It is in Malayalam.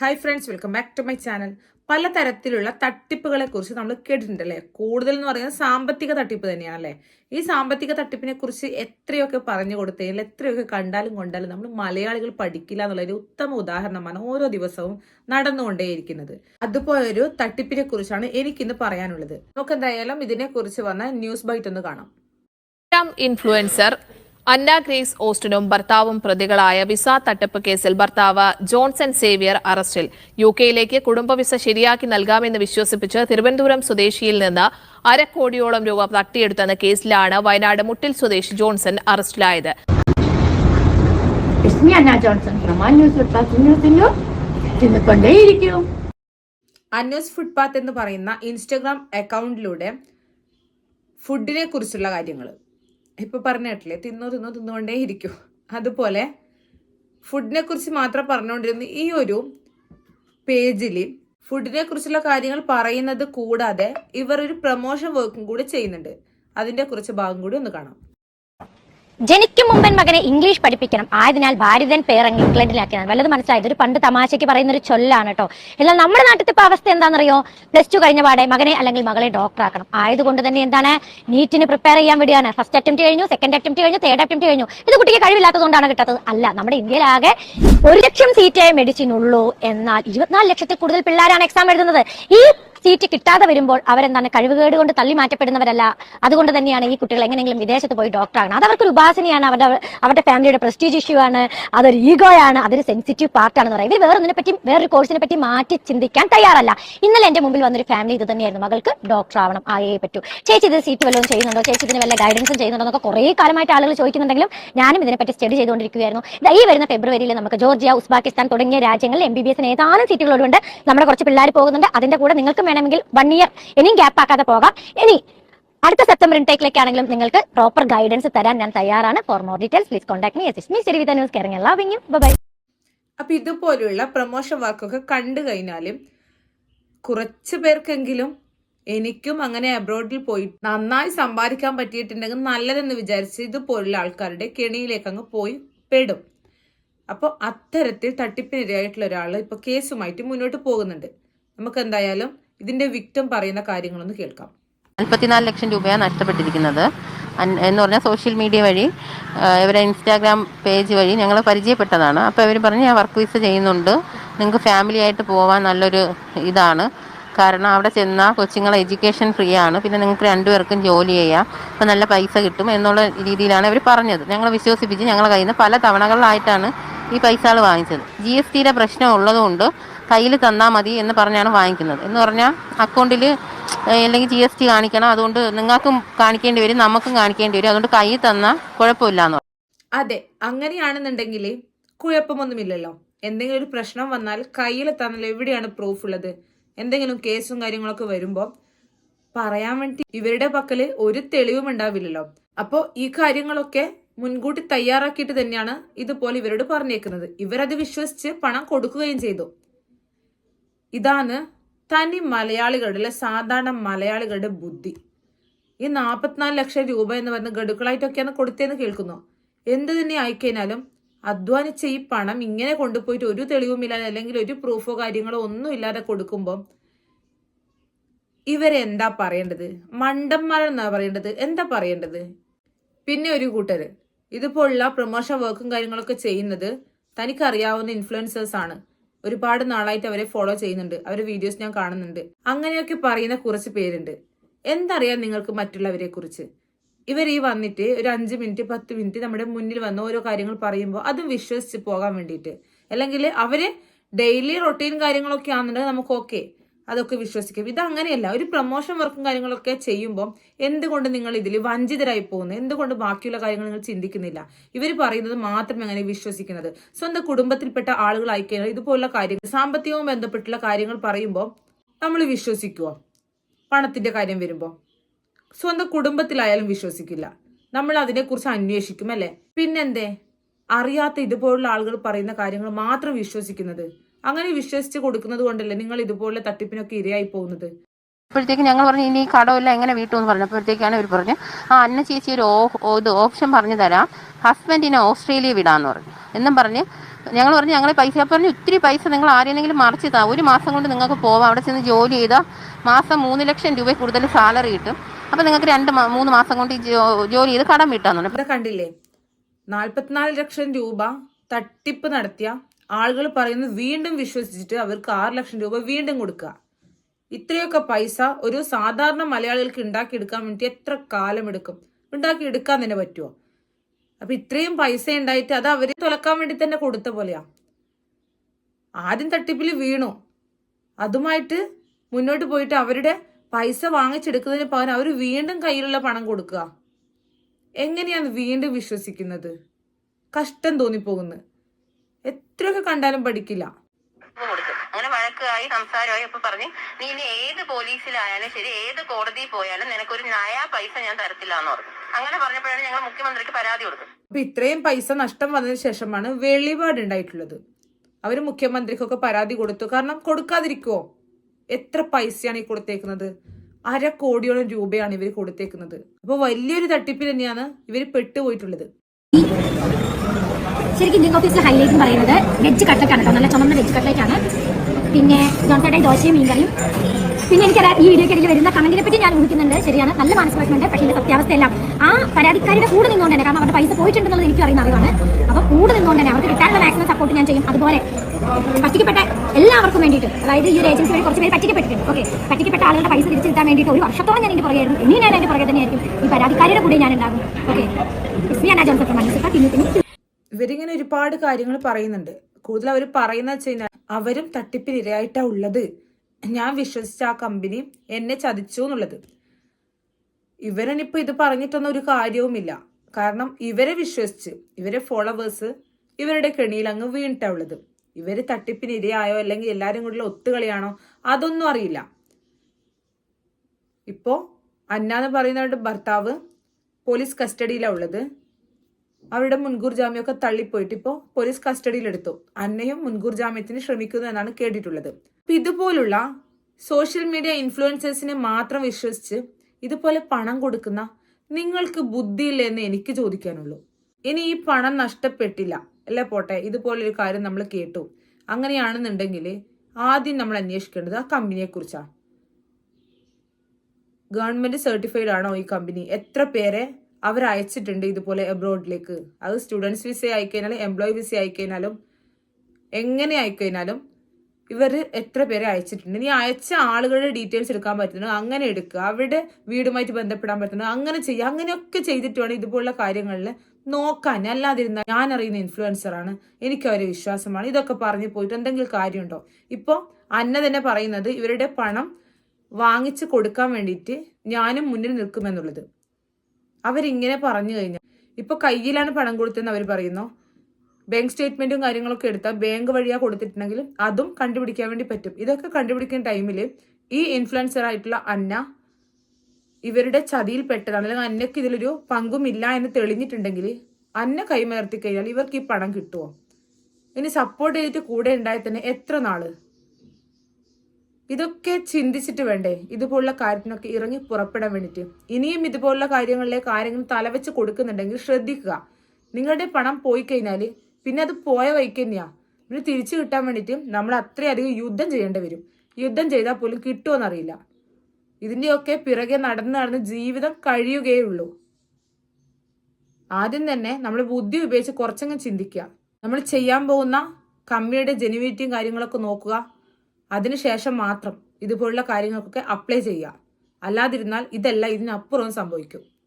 Hi friends welcome back to my channel പലതരത്തിലുള്ള തട്ടിപ്പുകളെ കുറിച്ച് നമ്മൾ കേട്ടിട്ടുണ്ടല്ലേ? കൂടുതൽ എന്ന് പറയുന്നത് സാമ്പത്തിക തട്ടിപ്പ് തന്നെയാണല്ലേ? ഈ സാമ്പത്തിക തട്ടിപ്പിനെ കുറിച്ച് എത്രയൊക്കെ പറഞ്ഞു കൊടുത്തതിൽ എത്രയൊക്കെ കണ്ടാലും കൊണ്ടാലും നമ്മൾ മലയാളികൾ പഠിക്കില്ല എന്നുള്ളൊരു ഉത്തമ ഉദാഹരണമാണ് ഓരോ ദിവസവും നടന്നുകൊണ്ടേയിരിക്കുന്നത്. അതുപോലൊരു തട്ടിപ്പിനെ കുറിച്ചാണ് എനിക്കിന്ന് പറയാനുള്ളത്. നമുക്ക് എന്തായാലും ഇതിനെ കുറിച്ച് വന്ന ന്യൂസ് ബൈറ്റ് ഒന്ന് കാണാം. ഇൻഫ്ലുവൻസർ അന്ന ഗ്രേസ് ഓസ്റ്റിനും ഭർത്താവും പ്രതികളായ വിസ തട്ടിപ്പ് കേസിൽ ഭർത്താവ് ജോൺസൺ സേവിയർ അറസ്റ്റിൽ. യു കെയിലേക്ക് കുടുംബ വിസ ശരിയാക്കി നൽകാമെന്ന് വിശ്വസിപ്പിച്ച് തിരുവനന്തപുരം സ്വദേശിയിൽ നിന്ന് അരക്കോടിയോളം രൂപ തട്ടിയെടുത്തെന്ന കേസിലാണ് വയനാട് മുട്ടിൽ സ്വദേശി ജോൺസൺ അറസ്റ്റിലായത്. അന്നസ് ഫുട്പാത്ത് എന്ന് പറയുന്ന ഇൻസ്റ്റഗ്രാം അക്കൗണ്ടിലൂടെ ഫുഡിനെ കുറിച്ചുള്ള കാര്യങ്ങൾ ഇപ്പൊ പറഞ്ഞ കേട്ടില്ലേ തിന്നു തിന്നോ തിന്നുകൊണ്ടേ ഇരിക്കൂ. അതുപോലെ ഫുഡിനെ കുറിച്ച് മാത്രം പറഞ്ഞുകൊണ്ടിരുന്ന ഈ ഒരു പേജിൽ ഫുഡിനെ കുറിച്ചുള്ള കാര്യങ്ങൾ പറയുന്നത് കൂടാതെ ഇവർ ഒരു പ്രൊമോഷൻ വർക്കും കൂടി ചെയ്യുന്നുണ്ട്. അതിന്റെ കുറിച്ച് ഭാഗം കൂടി ഒന്ന് കാണാം. ജനിക്കും മുമ്പൻ മകനെ ഇംഗ്ലീഷ് പഠിപ്പിക്കണം. ആയതിനാൽ ഭാരതൻ പേരങ്ങ് ഇംഗ്ലണ്ടിലാക്കിയാണ് വല്ലത് മനസ്സിലായത് ഒരു പണ്ട് തമാശയ്ക്ക് പറയുന്ന ഒരു ചൊല്ലാണ് കേട്ടോ എന്നാൽ നമ്മുടെ നാട്ടിലത്തെ ഇപ്പൊ അവസ്ഥ എന്താണെന്നറിയോ? പ്ലസ് ടു കഴിഞ്ഞ പാടെ മകനെ അല്ലെങ്കിൽ മകളെ ഡോക്ടർ ആക്കണം. ആയതുകൊണ്ട് തന്നെ എന്താണ്? നീറ്റിന് പ്രിപ്പയർ ചെയ്യാൻ വേണ്ടിയാണ്. ഫസ്റ്റ് അറ്റംപ്റ്റ് കഴിഞ്ഞു സെക്കൻഡ് അറ്റംപ്റ്റ് കഴിഞ്ഞു തേർഡ് അറ്റംപ്റ്റ് കഴിഞ്ഞു. ഇത് കുട്ടിക്ക് കഴിവില്ലാത്തതുകൊണ്ടാണ് കിട്ടാത്തത് അല്ല നമ്മുടെ ഇന്ത്യയിലാകെ ഒരു ലക്ഷം സീറ്റേ മെഡിസിൻ ഉള്ളൂ. എന്നാൽ ഇരുപത്തിനാല് ലക്ഷത്തിൽ കൂടുതൽ പിള്ളേരാണ് എക്സാം എഴുതുന്നത്. ഈ സീറ്റ് കിട്ടാതെ വരുമ്പോൾ അവരെന്താണ് കഴിവുകേട് കൊണ്ട് തള്ളി മാറ്റപ്പെടുന്നവരല്ല. അതുകൊണ്ട് തന്നെയാണ് ഈ കുട്ടികൾ എങ്ങനെയെങ്കിലും വിദേശത്ത് പോയി ഡോക്ടർ ആകണം. അത് അവർക്കൊരു ഉപാസനയാണ് അവരുടെ അവരുടെ ഫാമിലിയുടെ പ്രസ്റ്റീജ് ഇഷ്യൂ ആണ് അതൊരു ഈഗോയാണ് അതൊരു സെൻസിറ്റീവ് പാർട്ടാണെന്ന് പറയും. ഇവർ വേറൊന്നിനെ പറ്റി വേറൊരു കോഴ്സിനെ പറ്റി മാറ്റി ചിന്തിക്കാൻ തയ്യാറല്ല. ഇന്നലെ എന്റെ മുമ്പിൽ വന്നൊരു ഫാമിലി ഇത് തന്നെയായിരുന്നു. മകൾക്ക് ഡോക്ടർ ആവണം ആയേ പറ്റൂ. ചേച്ചി ഇത് സീറ്റ് വല്ലതും ചെയ്യുന്നുണ്ടോ? ചേച്ചി ഇതിന് വല്ല ഗൈഡൻസും ചെയ്യുന്നുണ്ടോ എന്നൊക്കെ കുറേ കാലമായിട്ട് ആളുകൾ ചോദിക്കുന്നുണ്ടെങ്കിലും ഞാനും ഇതിനെപ്പറ്റി സ്റ്റഡി ചെയ്തുകൊണ്ടിരിക്കുകയായിരുന്നു. ഈ വരുന്ന ഫെബ്രുവരിയിൽ നമുക്ക് ജോർജിയ ഉസ്ബാക്കിസ്ഥാൻ തുടങ്ങിയ രാജ്യങ്ങളിൽ എം ബി ബി എസിന് ഏതാനും സീറ്റുകളോടുണ്ട് നമ്മുടെ കുറച്ച് പിള്ളേർ പോകുന്നുണ്ട്. അതിന്റെ കൂടെ നിങ്ങൾക്ക് വേണമെങ്കിൽ വൺ ഇയർ ഇനിയും ഗ്യാപ്പ് ആക്കാതെ പോകാം. ഇനി അടുത്ത സെപ്റ്റംബർ ഇൻടേക്കിലേക്കാണെങ്കിലും നിങ്ങൾക്ക് പ്രോപ്പർ ഗൈഡൻസ് തരാൻ ഞാൻ തയ്യാറാണ്. For more details please contact me S me news കയറി എല്ലാ വിങ്ങും ബൈ അപ്പൊ ഇതുപോലുള്ള പ്രൊമോഷൻ വർക്കൊക്കെ കണ്ടു കഴിഞ്ഞാലും കുറച്ച് പേർക്കെങ്കിലും എനിക്കും അങ്ങനെ അബ്രോഡിൽ പോയി നന്നായി സമ്പാദിക്കാൻ പറ്റിയിട്ടുണ്ടെങ്കിൽ നല്ലതെന്ന് വിചാരിച്ച് ഇതുപോലുള്ള ആൾക്കാരുടെ കെണിയിലേക്ക് അങ്ങ് പോയി പെടും. അപ്പോൾ അത്തരത്തിൽ തട്ടിപ്പിനിരയായിട്ടുള്ള ഒരാൾ ഇപ്പോൾ കേസുമായിട്ട് മുന്നോട്ട് പോകുന്നുണ്ട്. നമുക്ക് എന്തായാലും ഇതിന്റെ വിക്ടം പറയുന്ന കാര്യങ്ങളൊന്ന് കേൾക്കാം. നാൽപ്പത്തിനാല് ലക്ഷം രൂപയാണ് നഷ്ടപ്പെട്ടിരിക്കുന്നത്. എന്ന് പറഞ്ഞാൽ സോഷ്യൽ മീഡിയ വഴി ഇവരെ ഇൻസ്റ്റാഗ്രാം പേജ് വഴി ഞങ്ങൾ പരിചയപ്പെട്ടതാണ്. അപ്പോൾ ഇവർ പറഞ്ഞ് ഞാൻ വർക്ക് വിസ ചെയ്യുന്നുണ്ട്. നിങ്ങൾക്ക് ഫാമിലി ആയിട്ട് പോകാൻ നല്ലൊരു ഇതാണ്. കാരണം അവിടെ ചെന്നാൽ കൊച്ചുങ്ങളെ എഡ്യൂക്കേഷൻ ഫ്രീ ആണ്. പിന്നെ നിങ്ങൾക്ക് രണ്ടുപേർക്കും ജോലി ചെയ്യാം. അപ്പോൾ നല്ല പൈസ കിട്ടും എന്നുള്ള രീതിയിലാണ് അവർ പറഞ്ഞത്. ഞങ്ങൾ വിശ്വസിപ്പിച്ച് ഞങ്ങളെ കയ്യിൽ നിന്ന് പല തവണകളിലായിട്ടാണ് ഈ പൈസകൾ വാങ്ങിച്ചത്. ജി എസ് ടിയുടെ പ്രശ്നം ഉള്ളതുകൊണ്ട് കയ്യിൽ തന്നാൽ മതി എന്ന് പറഞ്ഞാണ് വാങ്ങിക്കുന്നത്. എന്ന് പറഞ്ഞാൽ അക്കൗണ്ടിൽ അല്ലെങ്കിൽ ജി എസ് ടി കാണിക്കണം. അതുകൊണ്ട് നിങ്ങൾക്കും കാണിക്കേണ്ടി വരും നമുക്കും കാണിക്കേണ്ടി വരും. അതുകൊണ്ട് കയ്യിൽ തന്നാൽ കുഴപ്പമില്ല എന്ന് അതെ അങ്ങനെയാണെന്നുണ്ടെങ്കിൽ കുഴപ്പമൊന്നുമില്ലല്ലോ. എന്തെങ്കിലും ഒരു പ്രശ്നം വന്നാൽ കയ്യിൽ തന്നാൽ എവിടെയാണ് പ്രൂഫ് ഉള്ളത്? എന്തെങ്കിലും കേസും കാര്യങ്ങളൊക്കെ വരുമ്പോൾ പറയാൻ വേണ്ടി ഇവരുടെ പക്കൽ ഒരു തെളിവും ഉണ്ടാവില്ലല്ലോ. അപ്പോൾ ഈ കാര്യങ്ങളൊക്കെ മുൻകൂട്ടി തയ്യാറാക്കിയിട്ട് തന്നെയാണ് ഇതുപോലെ ഇവരോട് പറഞ്ഞേക്കുന്നത്. ഇവരത് വിശ്വസിച്ച് പണം കൊടുക്കുകയും ചെയ്തു. ഇതാണ് തനി മലയാളികളുടെ സാധാരണ മലയാളികളുടെ ബുദ്ധി. ഈ നാൽപ്പത്തിനാല് ലക്ഷം രൂപ എന്ന് പറയുന്ന ഗഡുക്കളായിട്ടൊക്കെയാണ് കൊടുത്തതെന്ന് കേൾക്കുന്നു. എന്ത് തന്നെ ആയിക്കഴിഞ്ഞാലും അധ്വാനിച്ച ഈ പണം ഇങ്ങനെ കൊണ്ടുപോയിട്ട് ഒരു തെളിവുമില്ലാതെ അല്ലെങ്കിൽ ഒരു പ്രൂഫോ കാര്യങ്ങളോ ഒന്നും ഇല്ലാതെ കൊടുക്കുമ്പോൾ ഇവരെന്താ പറയേണ്ടത്? മണ്ടന്മാരെന്നാ പറയേണ്ടത്? എന്താ പറയേണ്ടത്? പിന്നെ ഒരു കൂട്ടർ ഇതുപോലുള്ള പ്രൊമോഷൻ വർക്കും കാര്യങ്ങളൊക്കെ ചെയ്യുന്നത് തനിക്കറിയാവുന്ന ഇൻഫ്ലുവൻസേഴ്സ് ആണ്. ഒരുപാട് നാളായിട്ട് അവരെ ഫോളോ ചെയ്യുന്നുണ്ട്. അവരുടെ വീഡിയോസ് ഞാൻ കാണുന്നുണ്ട്. അങ്ങനെയൊക്കെ പറയുന്ന കുറച്ച് പേരുണ്ട്. എന്തറിയാം നിങ്ങൾക്ക് മറ്റുള്ളവരെ കുറിച്ച്? ഇവർ ഈ വന്നിട്ട് ഒരു അഞ്ച് മിനിറ്റ് പത്ത് മിനിറ്റ് നമ്മുടെ മുന്നിൽ വന്ന് ഓരോ കാര്യങ്ങൾ പറയുമ്പോൾ അതും വിശ്വസിച്ച് പോകാൻ വേണ്ടിയിട്ട്. അല്ലെങ്കിൽ അവർ ഡെയിലി റൊട്ടീൻ കാര്യങ്ങളൊക്കെ ആണെന്നുണ്ടെങ്കിൽ നമുക്ക് ഓക്കെ അതൊക്കെ വിശ്വസിക്കും. ഇത് അങ്ങനെയല്ല. ഒരു പ്രൊമോഷൻ വർക്കും കാര്യങ്ങളൊക്കെ ചെയ്യുമ്പോൾ എന്തുകൊണ്ട് നിങ്ങൾ ഇതിൽ വഞ്ചിതരായി പോകുന്നു? എന്തുകൊണ്ട് ബാക്കിയുള്ള കാര്യങ്ങൾ നിങ്ങൾ ചിന്തിക്കുന്നില്ല? ഇവർ പറയുന്നത് മാത്രം അങ്ങനെ വിശ്വസിക്കുന്നത്? സ്വന്തം കുടുംബത്തിൽപ്പെട്ട ആളുകളായി കഴിഞ്ഞാൽ ഇതുപോലുള്ള കാര്യങ്ങൾ സാമ്പത്തികവും ബന്ധപ്പെട്ടുള്ള കാര്യങ്ങൾ പറയുമ്പോൾ നമ്മൾ വിശ്വസിക്കുമോ പണത്തിന്റെ കാര്യം വരുമ്പോൾ സ്വന്തം കുടുംബത്തിലായാലും വിശ്വസിക്കില്ല. നമ്മൾ അതിനെക്കുറിച്ച് അന്വേഷിക്കും അല്ലേ? പിന്നെന്തേ? അറിയാത്ത ഇതുപോലുള്ള ആളുകൾ പറയുന്ന കാര്യങ്ങൾ മാത്രം വിശ്വസിക്കുന്നത്. അങ്ങനെ വിശ്വസിച്ച് കൊടുക്കുന്നത് കൊണ്ടല്ലേ നിങ്ങൾ ഇതുപോലെ തട്ടിപ്പിനൊക്കെ ഇരയായി പോകുന്നത്? അപ്പോഴത്തേക്ക് ഞങ്ങൾ പറഞ്ഞു ഇനി കടമില്ല എങ്ങനെ വീട്ടുമെന്ന് പറഞ്ഞപ്പോഴത്തേക്കാണ് ഇവർ പറഞ്ഞു ആ അന്ന ചേച്ചി ഒരു ഇത് ഓപ്ഷൻ പറഞ്ഞു തരാം. ഹസ്ബൻഡിനെ ഓസ്ട്രേലിയ വിടാന്ന് പറഞ്ഞു. എന്നും പറഞ്ഞ് ഞങ്ങൾ പറഞ്ഞു ഞങ്ങളെ പൈസ പറഞ്ഞു ഒത്തിരി പൈസ നിങ്ങൾ ആരെയെങ്കിലും മറിച്ച് താ. ഒരു മാസം കൊണ്ട് നിങ്ങൾക്ക് പോവാം. അവിടെ ചെന്ന് ജോലി ചെയ്താൽ മാസം മൂന്ന് ലക്ഷം രൂപ കൂടുതൽ സാലറി കിട്ടും. അപ്പോൾ നിങ്ങൾക്ക് രണ്ട് മൂന്ന് മാസം കൊണ്ട് ജോലി ചെയ്ത് കടം വീട്ടാന്ന് പറഞ്ഞു. കണ്ടില്ലേ? നാൽപ്പത്തിനാല് ലക്ഷം രൂപ തട്ടിപ്പ് നടത്തിയ ആളുകൾ പറയുന്നത് വീണ്ടും വിശ്വസിച്ചിട്ട് അവർക്ക് ആറ് ലക്ഷം രൂപ വീണ്ടും കൊടുക്കുക. ഇത്രയൊക്കെ പൈസ ഒരു സാധാരണ മലയാളികൾക്ക് ഉണ്ടാക്കിയെടുക്കാൻ വേണ്ടി എത്ര കാലം എടുക്കും? ഉണ്ടാക്കിയെടുക്കാൻ തന്നെ പറ്റുമോ അപ്പൊ ഇത്രയും പൈസ ഉണ്ടായിട്ട് അത് അവരെ തുലക്കാൻ വേണ്ടി തന്നെ കൊടുത്ത പോലെയാ. ആദ്യം തട്ടിപ്പിൽ വീണു. അതുമായിട്ട് മുന്നോട്ട് പോയിട്ട് അവരുടെ പൈസ വാങ്ങിച്ചെടുക്കുന്നതിന് പകരം അവർ വീണ്ടും കയ്യിലുള്ള പണം കൊടുക്കുക. എങ്ങനെയാണ് വീണ്ടും വിശ്വസിക്കുന്നത്? കഷ്ടം തോന്നിപ്പോകുന്നു. എത്രയൊക്കെ കണ്ടാലും പഠിക്കില്ല. അങ്ങനെ വഴക്കായി സംസാരമായി അപ്പൊ പറഞ്ഞു നീ ഇനി ഏത് പോലീസിലായാലും ശരി ഏത് കോടതിയിൽ പോയാലും നിനക്കൊരു ന്യായ പൈസ ഞാൻ തരത്തില്ല എന്ന് പറഞ്ഞു. അങ്ങനെ പറഞ്ഞപ്പോഴാണ് ഞങ്ങൾ മുഖ്യമന്ത്രിക്ക് പരാതി കൊടുത്തത്. അപ്പൊ ഇത്രയും പൈസ നഷ്ടം വന്നതിന് ശേഷമാണ് വെളിപാട് ഉണ്ടായിട്ടുള്ളത് അവർ മുഖ്യമന്ത്രിക്കൊക്കെ പരാതി കൊടുത്തു. കാരണം കൊടുക്കാതിരിക്കുവോ? എത്ര പൈസയാണ് ഈ കൊടുത്തേക്കുന്നത്? അര കോടിയോളം രൂപയാണ് ഇവർ കൊടുത്തേക്കുന്നത്. അപ്പൊ വലിയൊരു തട്ടിപ്പിൽ തന്നെയാണ് ഇവർ പെട്ടുപോയിട്ടുള്ളത്. ശരിക്കും ഇന്ത്യൻ ഓഫീസിലെ ഹൈലൈറ്റ് എന്ന് പറയുന്നത് വെജ് കട്ട്ലറ്റ് ആണ് കേട്ടോ നല്ല ചുമന്ന വെജ് കട്ട്ലറ്റ് ആണ്. പിന്നെ ജോൺസേട്ടൻ ദോശയും മീൻകറിയും. പിന്നെ എനിക്ക് ഈ വീഡിയോക്കിടയിൽ വരുന്ന കമന്റിനെ പറ്റി ഞാൻ ഊഹിക്കുന്നുണ്ട്. ശരിയാണ്. നല്ല മാനസികമായിട്ടുണ്ട് പക്ഷേ ഇതിന്റെ സത്യാവസ്ഥയെല്ലാം ആ പരാതിക്കാരുടെ കൂടെ നിന്നുകൊണ്ട് തന്നെ കാരണം അവരുടെ പൈസ പോയിട്ടുണ്ടെന്നുള്ളത് എനിക്ക് അറിയുന്ന അറിവാണ്. അപ്പോൾ കൂടെ നിന്നുകൊണ്ട് തന്നെ അവർക്ക് കിട്ടാനുള്ള മാക്സിമം സപ്പോർട്ട് ഞാൻ ചെയ്യും. അതുപോലെ പറ്റിക്കപ്പെട്ട എല്ലാവർക്കും വേണ്ടിയിട്ട് അതായത് ഈ ഒരു ഏജൻസി വഴി കുറച്ച് പേര് പറ്റിക്കപ്പെട്ടിട്ടുണ്ട്. ഓക്കെ പറ്റിക്കപ്പെട്ട ആളുകളുടെ പൈസ തിരിച്ചു കിട്ടാൻ വേണ്ടിയിട്ട് ഒരു വർഷത്തോളം ഞാൻ ഇതിന്റെ പുറകെയായിരുന്നു ഇനി ഞാൻ അതിന്റെ പുറകെ തന്നെയായിരിക്കും. ഈ പരാതിക്കാരുടെ കൂടെ ഞാൻ ഉണ്ടാകും. ഓക്കെ ഞാൻ ജോൺസൺ മനസ്സിലാക്കി ഇവരിങ്ങനെ ഒരുപാട് കാര്യങ്ങൾ പറയുന്നുണ്ട്. കൂടുതൽ അവർ പറയുന്ന വെച്ച് കഴിഞ്ഞാൽ അവരും തട്ടിപ്പിന് ഇരയായിട്ടാ ഉള്ളത്. ഞാൻ വിശ്വസിച്ച ആ കമ്പനി എന്നെ ചതിച്ചു എന്നുള്ളത്. ഇവരനിപ്പോ ഇത് പറഞ്ഞിട്ടൊന്നും ഒരു കാര്യവുമില്ല. കാരണം ഇവരെ വിശ്വസിച്ച് ഇവരെ ഫോളോവേഴ്സ് ഇവരുടെ കെണിയിൽ അങ്ങ് വീണിട്ടാ ഉള്ളത്. ഇവർ തട്ടിപ്പിന് ഇരയായോ അല്ലെങ്കിൽ എല്ലാരും കൂടെ ഒത്തുകളിയാണോ അതൊന്നും അറിയില്ല. ഇപ്പോ അന്ന എന്ന് പറയുന്നവരുടെ ഭർത്താവ് പോലീസ് കസ്റ്റഡിയിലാ ഉള്ളത്. അവരുടെ മുൻകൂർ ജാമ്യമൊക്കെ തള്ളിപ്പോയിട്ട് ഇപ്പോൾ പോലീസ് കസ്റ്റഡിയിലെടുത്തു. അന്നയും മുൻകൂർ ജാമ്യത്തിന് ശ്രമിക്കുന്നു എന്നാണ് കേട്ടിട്ടുള്ളത്. അപ്പൊ ഇതുപോലുള്ള സോഷ്യൽ മീഡിയ ഇൻഫ്ലുവൻസേഴ്സിനെ മാത്രം വിശ്വസിച്ച് ഇതുപോലെ പണം കൊടുക്കുന്ന നിങ്ങൾക്ക് ബുദ്ധിയില്ല എന്ന് എനിക്ക് ചോദിക്കാനുള്ളൂ. ഇനി ഈ പണം നഷ്ടപ്പെട്ടില്ല. അല്ലേ പോട്ടെ? ഇതുപോലൊരു കാര്യം നമ്മൾ കേട്ടു. അങ്ങനെയാണെന്നുണ്ടെങ്കിൽ ആദ്യം നമ്മൾ അന്വേഷിക്കേണ്ടത് ആ കമ്പനിയെ കുറിച്ചാണ് ഗവൺമെന്റ് സർട്ടിഫൈഡ് ആണോ ഈ കമ്പനി? എത്ര പേരെ അവർ അയച്ചിട്ടുണ്ട് ഇതുപോലെ എബ്രോഡിലേക്ക് അത് സ്റ്റുഡൻസ് വിസ അയക്കഴിഞ്ഞാലും എംപ്ലോയി വിസ അയക്കഴിഞ്ഞാലും എങ്ങനെ അയക്കഴിഞ്ഞാലും ഇവർ എത്ര പേരെ അയച്ചിട്ടുണ്ട്. ഇനി അയച്ച ആളുകളുടെ ഡീറ്റെയിൽസ് എടുക്കാൻ പറ്റുന്നു അങ്ങനെ എടുക്കുക. അവരുടെ വീടുമായിട്ട് ബന്ധപ്പെടാൻ പറ്റുന്നു അങ്ങനെ ചെയ്യുക. അങ്ങനെയൊക്കെ ചെയ്തിട്ട് വേണം ഇതുപോലുള്ള കാര്യങ്ങളിൽ നോക്കാൻ. അല്ലാതിരുന്ന ഞാൻ അറിയുന്ന ഇൻഫ്ലുവൻസർ ആണ്. എനിക്ക് അവരെ വിശ്വാസമാണ്. ഇതൊക്കെ പറഞ്ഞു പോയിട്ട് എന്തെങ്കിലും കാര്യമുണ്ടോ? ഇപ്പോൾ അന്ന തന്നെ പറയുന്നത് ഇവരുടെ പണം വാങ്ങിച്ചു കൊടുക്കാൻ വേണ്ടിയിട്ട് ഞാനും മുന്നിൽ നിൽക്കുമെന്നുള്ളത്. അവരിങ്ങനെ പറഞ്ഞു കഴിഞ്ഞാൽ ഇപ്പൊ കയ്യിലാണ് പണം കൊടുത്തതെന്ന് അവർ പറയുന്നു? ബാങ്ക് സ്റ്റേറ്റ്മെന്റും കാര്യങ്ങളൊക്കെ എടുത്താൽ ബാങ്ക് വഴിയാ കൊടുത്തിട്ടുണ്ടെങ്കിൽ അതും കണ്ടുപിടിക്കാൻ വേണ്ടി പറ്റും. ഇതൊക്കെ കണ്ടുപിടിക്കുന്ന ടൈമിൽ ഈ ഇൻഫ്ലുവൻസർ ആയിട്ടുള്ള അന്ന ഇവരുടെ ചതിയിൽ പെട്ടതാണ്. അല്ലെങ്കിൽ അന്നയ്ക്ക് ഇതിലൊരു പങ്കുമില്ല എന്ന് തെളിഞ്ഞിട്ടുണ്ടെങ്കിൽ അന്ന കൈമലർത്തി കഴിഞ്ഞാൽ ഇവർക്ക് ഈ പണം കിട്ടുമോ ഇനി സപ്പോർട്ട് ചെയ്തിട്ട് കൂടെ ഉണ്ടായി തന്നെ എത്ര നാൾ? ഇതൊക്കെ ചിന്തിച്ചിട്ട് വേണ്ടേ? ഇതുപോലുള്ള കാര്യത്തിനൊക്കെ ഇറങ്ങി പുറപ്പെടാൻ വേണ്ടിയിട്ട്. ഇനിയും ഇതുപോലുള്ള കാര്യങ്ങളിലേക്ക് ആരെങ്കിലും തലവെച്ച് കൊടുക്കുന്നുണ്ടെങ്കിൽ ശ്രദ്ധിക്കുക. നിങ്ങളുടെ പണം പോയി കഴിഞ്ഞാൽ പിന്നെ അത് പോയ വഴിക്ക് തന്നെയാണ് പിന്നെ തിരിച്ചു കിട്ടാൻ വേണ്ടിയിട്ട് നമ്മൾ അത്രയധികം യുദ്ധം ചെയ്യേണ്ടി വരും. യുദ്ധം ചെയ്താൽ പോലും കിട്ടുമെന്നറിയില്ല ഇതിന്റെയൊക്കെ പിറകെ നടന്ന് നടന്ന് ജീവിതം കഴിയുകയുള്ളൂ. ആദ്യം തന്നെ നമ്മൾ ബുദ്ധി ഉപയോഗിച്ച് കുറച്ചങ്ങ് ചിന്തിക്കുക. നമ്മൾ ചെയ്യാൻ പോകുന്ന കമ്മിയുടെ ജെനുവിറ്റിയും കാര്യങ്ങളൊക്കെ നോക്കുക. അതിനുശേഷം മാത്രം ഇതുപോലുള്ള കാര്യങ്ങൾക്കൊക്കെ അപ്ലൈ ചെയ്യുക. അല്ലാതിരുന്നാൽ ഇതെല്ലാം ഇതിനപ്പുറവും സംഭവിക്കും.